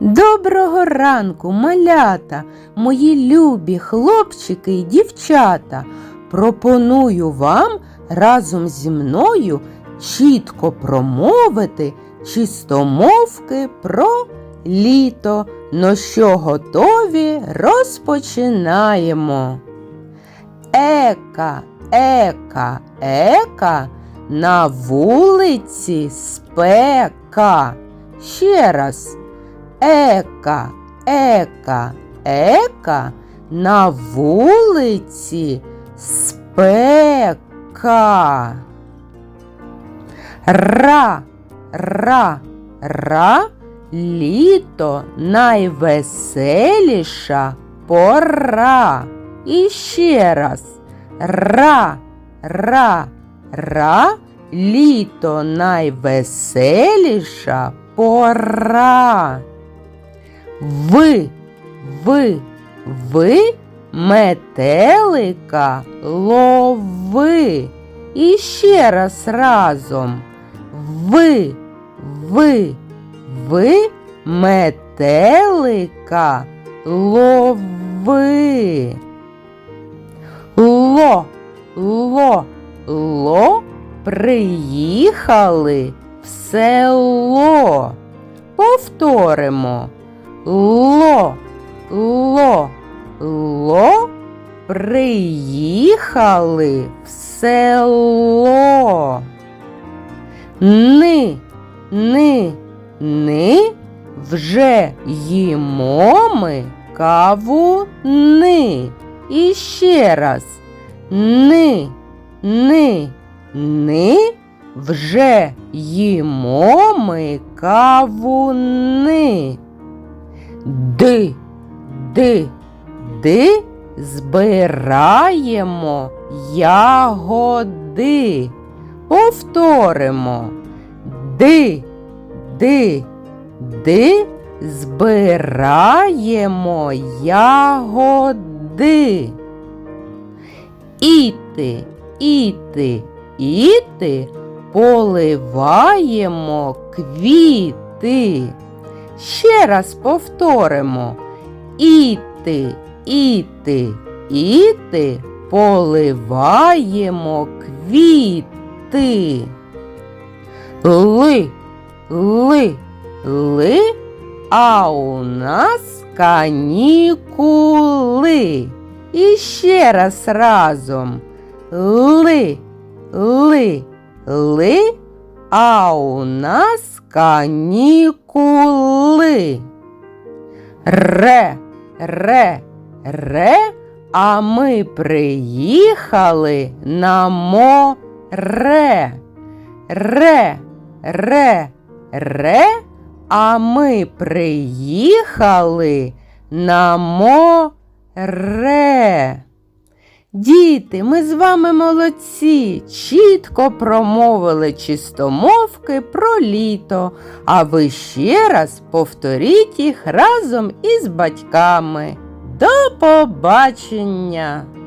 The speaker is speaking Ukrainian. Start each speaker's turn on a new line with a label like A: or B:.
A: Доброго ранку, малята, мої любі хлопчики і дівчата. Пропоную вам разом зі мною чітко промовити чистомовки про літо. Ну що готові, розпочинаємо. Ека, ека, ека, на вулиці спека. Ще раз. Ека, ека, ека, на вулиці спека. Ра, ра, ра, літо найвеселіша пора. І ще раз. Ра, ра, ра, літо найвеселіша пора. Ви, ви, ви метелика лови. І ще раз разом. Ви, ви, ви метелика лови. Ло, ло, ло, приїхали в село. Повторимо. Ло, ло, ло, приїхали в село. Ни, ни, ни, вже їмо ми кавуни. І ще раз. Ни, ни, ни, вже їмо ми кавуни. Ди, ди, ди, збираємо ягоди. Повторимо. Ди, ди, ди, збираємо ягоди. Іти, іти, іти, поливаємо квіти. Ще раз повторимо. Іти, іти, іти, поливаємо квіти. Ли, ли, ли, а у нас канікули. І ще раз разом. Ли, ли, ли, а у нас канікули. Ре, ре, ре, а ми приїхали на море. Ре, ре, ре, а ми приїхали на море. Діти, ми з вами молодці, чітко промовили чистомовки про літо, а ви ще раз повторіть їх разом із батьками. До побачення!